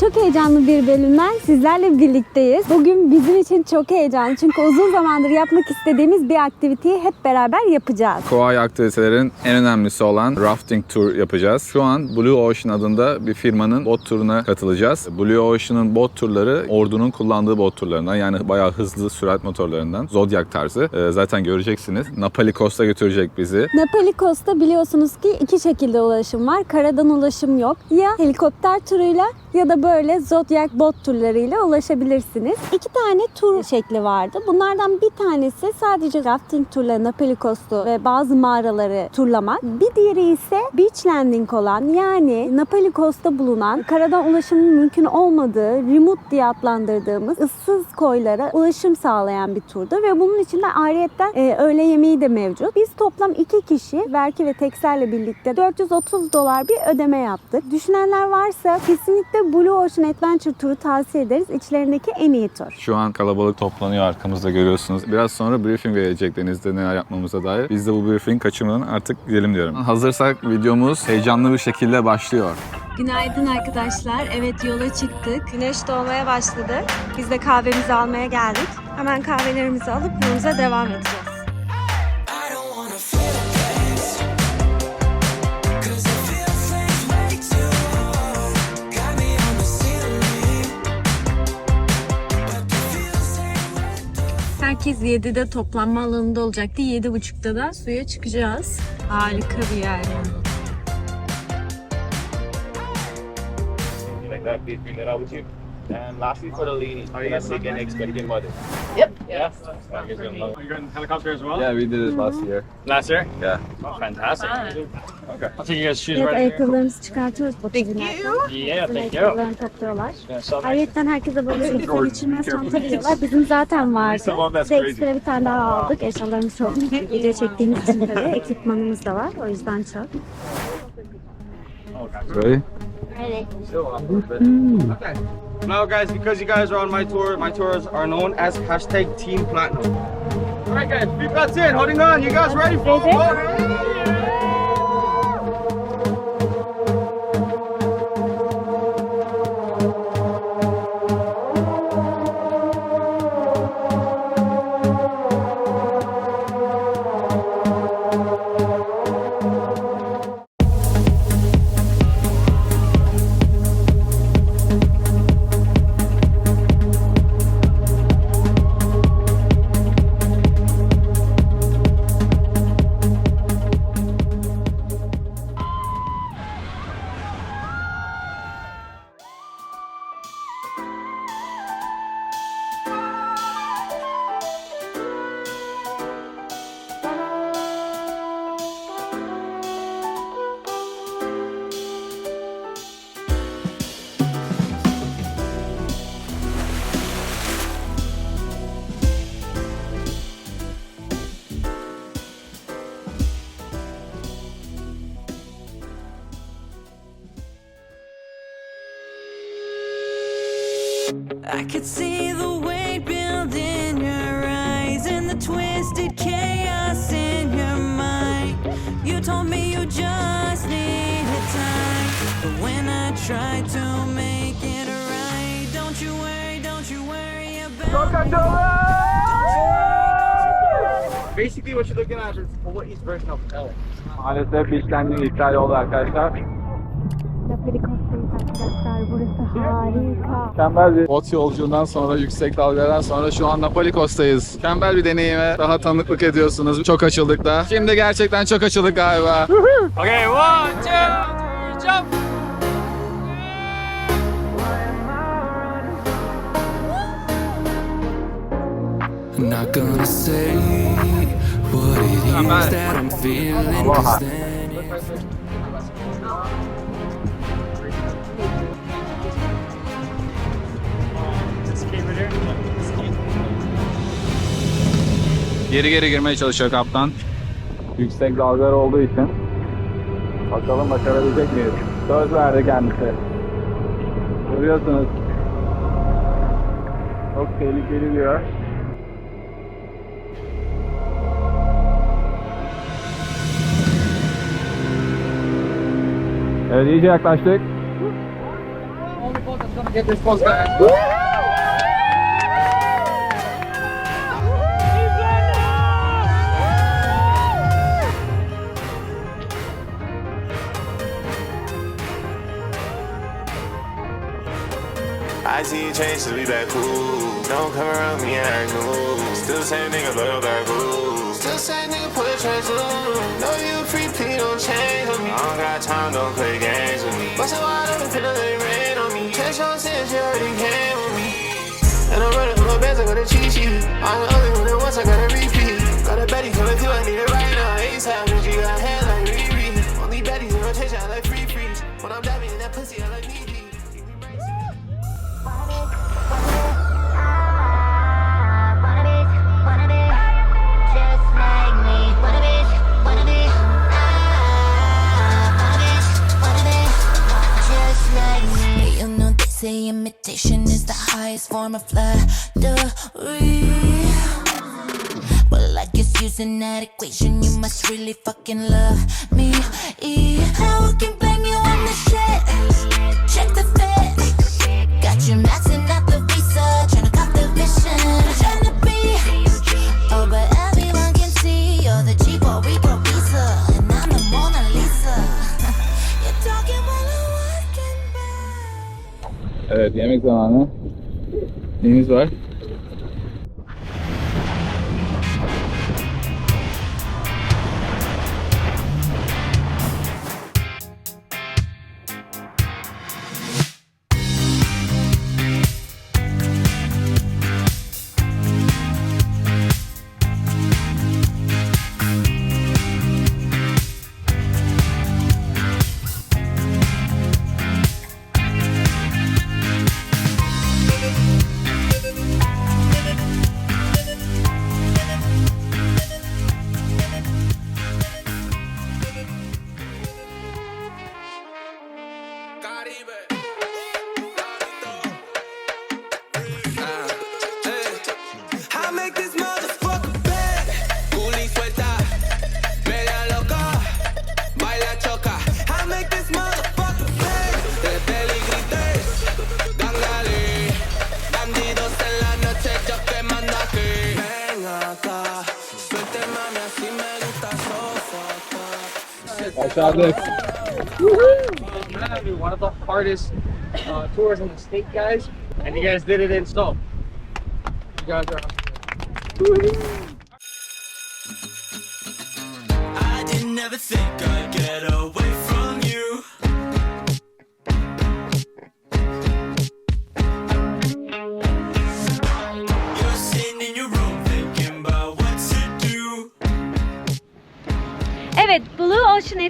Çok heyecanlı bir bölümden sizlerle birlikteyiz. Bugün bizim için çok heyecanlı çünkü uzun zamandır yapmak istediğimiz bir aktiviteyi hep beraber yapacağız. Koay aktivitelerin en önemlisi olan rafting tur yapacağız. Şu an Blue Ocean adında bir firmanın bot turuna katılacağız. Blue Ocean'ın bot turları ordunun kullandığı bot turlarından yani bayağı hızlı sürat motorlarından Zodiac tarzı. Ee, zaten göreceksiniz. Napali Costa götürecek bizi. Napoli Costa biliyorsunuz ki iki şekilde ulaşım var. Karadan ulaşım yok. Ya helikopter turuyla ya da böyle Zodiac bot turlarıyla ulaşabilirsiniz. İki tane tur şekli vardı. Bunlardan bir tanesi sadece rafting turları Napoli Costa ve bazı mağaraları turlamak. Bir diğeri ise beach landing olan yani Napoli Costa bulunan karadan ulaşımın mümkün olmadığı remote diye adlandırdığımız ıssız koylara ulaşım sağlayan bir turdu ve bunun içinde ayrıyetten e, öğle yemeği de mevcut. Biz toplam iki kişi Berke ve Teksel'le birlikte 430 dolar bir ödeme yaptık. Düşünenler varsa kesinlikle Blue Ocean Adventure turu tavsiye ederiz. İçlerindeki en iyi tur. Şu an kalabalık toplanıyor arkamızda görüyorsunuz. Biraz sonra briefing verecek denizde neler yapmamıza dair. Biz de bu briefing kaçırmadan artık gidelim diyorum. Hazırsak videomuz heyecanlı bir şekilde başlıyor. Günaydın arkadaşlar. Evet yola çıktık. Güneş doğmaya başladı. Biz de kahvemizi almaya geldik. Hemen kahvelerimizi alıp yolumuza devam edeceğiz. Herkes 7'de toplanma alanında olacaktı. 7.30'da da suya çıkacağız. Harika bir yer yani. like that, please bring that out with you. And lastly, for the ladies, are you guys taking expecting mother? Yep. Yeah. You gonna love it. You're in helicopter as well? Yeah, we did it last year. Last year? Yeah. Oh, fantastic. Okay. I'll take you guys' shoes Evet right here. ayakkabılarımızı çıkartıyoruz. Yeah, thank you. Ayakkabılarını topluyorlar. Yeah, so Ayrıca herkese böyle ekstra geçirmez çanta veriyorlar. Bizim zaten vardı. Biz de ekstra bir tane daha aldık. Eşyalarımız çok. Video çektiğimiz için tabii ekipmanımız da var. O yüzden çok. Ready? Now, guys, because you guys are on my tour, my tours are known as hashtag Team Platinum. All right, guys, three bets in, holding on. You guys ready for it? I could see the weight build in your eyes and the twisted chaos in your mind. You told me you just needed time, but when I tried to make it right, don't you worry, don't you worry about. Basically, what you're looking at is Hawaii's version of hell. Maalesef beach landing iptal oldu arkadaşlar. Burası harika. Mükemmel bir bot yolculuğundan sonra, yüksek dalgalardan sonra şu an Napoli Coasta'yız. Mükemmel bir deneyime daha tanıklık ediyorsunuz. Çok açıldık da. Şimdi gerçekten çok açıldık galiba. Okay, one, two, three, jump! I'm not gonna say what it is that I'm feeling. Geri geri girmeye çalışıyor kaptan. Yüksek dalgalar olduğu için. Bakalım başarabilecek miyiz? Söz verdi kendisi. Görüyorsunuz. Çok tehlikeli bir yer. Evet iyice yaklaştık. I see you change to be back cool. Don't come around me and act new. Still same nigga, loyal back cool. Still same nigga, put tracks on. Know you free, please don't change on me. I don't got time, don't play games with me. Bustin' wide open, finna let it rain on me. Catch your sins, you already came with me. And I'm running for my bands, I got a cheat sheet. I'm the only one that once I gotta repeat. Got a Betty coming through, I need it right now. ASAP, say imitation is the highest form of flattery. But like it's using that equation, you must really fucking love me. I can blame you on the yemek zamanı. Neyimiz var? One of the hardest uh, tours in the state, guys. And you guys did it in snow. You guys are I didn't ever think I'd get away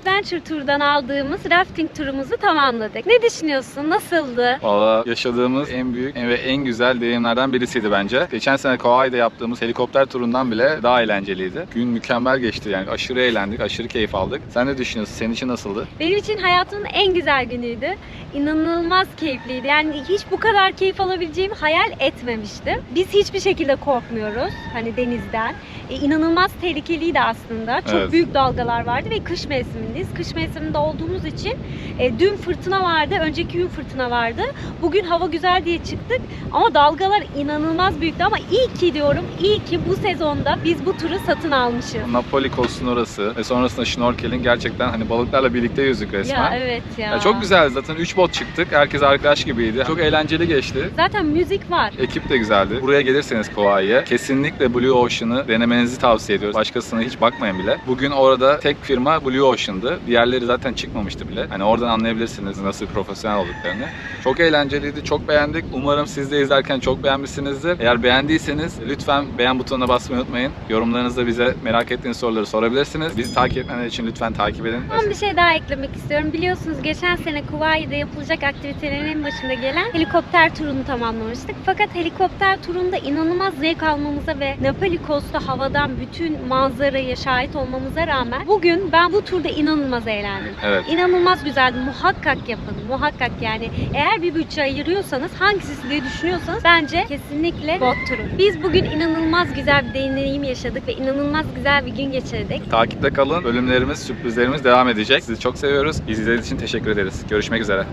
Adventure Tur'dan aldığımız rafting turumuzu tamamladık. Ne düşünüyorsun? Nasıldı? Valla yaşadığımız en büyük ve en güzel deneyimlerden birisiydi bence. Geçen sene Kauai'de yaptığımız helikopter turundan bile daha eğlenceliydi. Gün mükemmel geçti yani aşırı eğlendik, aşırı keyif aldık. Sen ne düşünüyorsun? Senin için nasıldı? Benim için hayatımın en güzel günüydü. İnanılmaz keyifliydi. Yani hiç bu kadar keyif alabileceğimi hayal etmemiştim. Biz hiçbir şekilde korkmuyoruz hani denizden. E, inanılmaz tehlikeliydi aslında. Çok Evet. büyük dalgalar vardı ve kış mevsimindeyiz. Kış mevsiminde olduğumuz için e, dün fırtına vardı, önceki gün fırtına vardı. Bugün hava güzel diye çıktık ama dalgalar inanılmaz büyüktü ama iyi ki diyorum, iyi ki bu sezonda biz bu turu satın almışız. Napoli Coast'un orası ve sonrasında şnorkelin gerçekten hani balıklarla birlikte yüzdük resmen. Ya evet ya. Ya çok güzeldi zaten 3 bot çıktık. Herkes arkadaş gibiydi. Çok eğlenceli geçti. Zaten müzik var. Ekip de güzeldi. Buraya gelirseniz Kauai'ye kesinlikle Blue Ocean'ı denemenizi tavsiye ediyoruz. Başkasına hiç bakmayın bile. Bugün orada tek firma Blue Ocean'dı. Diğerleri zaten çıkmamıştı bile. Hani oradan anlayabilirsiniz nasıl profesyonel olduklarını. Çok eğlenceliydi, çok beğendik. Umarım siz de izlerken çok beğenmişsinizdir. Eğer beğendiyseniz lütfen beğen butonuna basmayı unutmayın. Yorumlarınızda bize merak ettiğiniz soruları sorabilirsiniz. Bizi takip etmenler için lütfen takip edin. Son bir şey daha eklemek istiyorum. Biliyorsunuz geçen sene Kuvayi'de yapılacak aktivitelerin en başında gelen helikopter turunu tamamlamıştık. Fakat helikopter turunda inanılmaz zevk almamıza ve Napoli Coast'ta havadan bütün manzaraya şahit olmamıza rağmen bugün ben bu tur şurada inanılmaz eğlendim. Evet. İnanılmaz güzeldi. Muhakkak yapın. Muhakkak yani. Eğer bir bütçe ayırıyorsanız hangisi diye düşünüyorsanız bence kesinlikle bot turu. Biz bugün inanılmaz güzel bir deneyim yaşadık ve inanılmaz güzel bir gün geçirdik. Takipte kalın. Bölümlerimiz, sürprizlerimiz devam edecek. Sizi çok seviyoruz. İzlediğiniz için teşekkür ederiz. Görüşmek üzere.